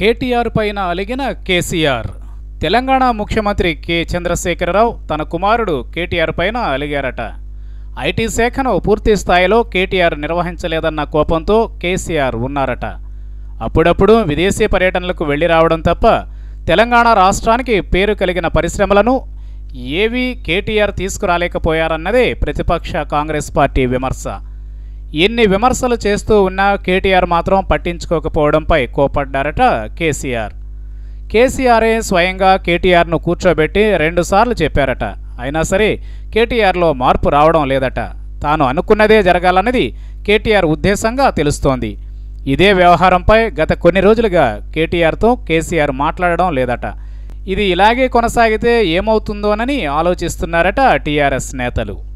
కేటీఆర్ పైన అలిగిన కేసీఆర్. తెలంగాణ ముఖ్యమంత్రి కె. చంద్రశేఖరరావు తన కుమారుడు కేటీఆర్ పైన అలిగారట. ఐటీ శాఖను పూర్తి స్థాయిలో కేటీఆర్ నిర్వహించలేదన్న కోపంతో కేసీఆర్ ఉన్నారట. అప్పుడప్పుడు విదేశీ పర్యటనలకు వెళ్ళి రావడం తప్ప తెలంగాణ రాష్ట్రానికి పేరు కలిగిన పరిశ్రమలను ఏవీ కేటీఆర్ తీసుకురాలేకపోయారన్నదే ప్రతిపక్ష కాంగ్రెస్ పార్టీ విమర్శ. ఎన్ని విమర్శలు చేస్తూ ఉన్నా కేటీఆర్ మాత్రం పట్టించుకోకపోవడంపై కోపడ్డారట కేసీఆర్. కేసీఆరే స్వయంగా కేటీఆర్ను కూర్చోబెట్టి రెండుసార్లు చెప్పారట. అయినా సరే కేటీఆర్లో మార్పు రావడం లేదట. తాను అనుకున్నదే జరగాలన్నది కేటీఆర్ ఉద్దేశంగా తెలుస్తోంది. ఇదే వ్యవహారంపై గత కొన్ని రోజులుగా కేటీఆర్తో కేసీఆర్ మాట్లాడడం లేదట. ఇది ఇలాగే కొనసాగితే ఏమవుతుందోనని ఆలోచిస్తున్నారట టీఆర్ఎస్ నేతలు.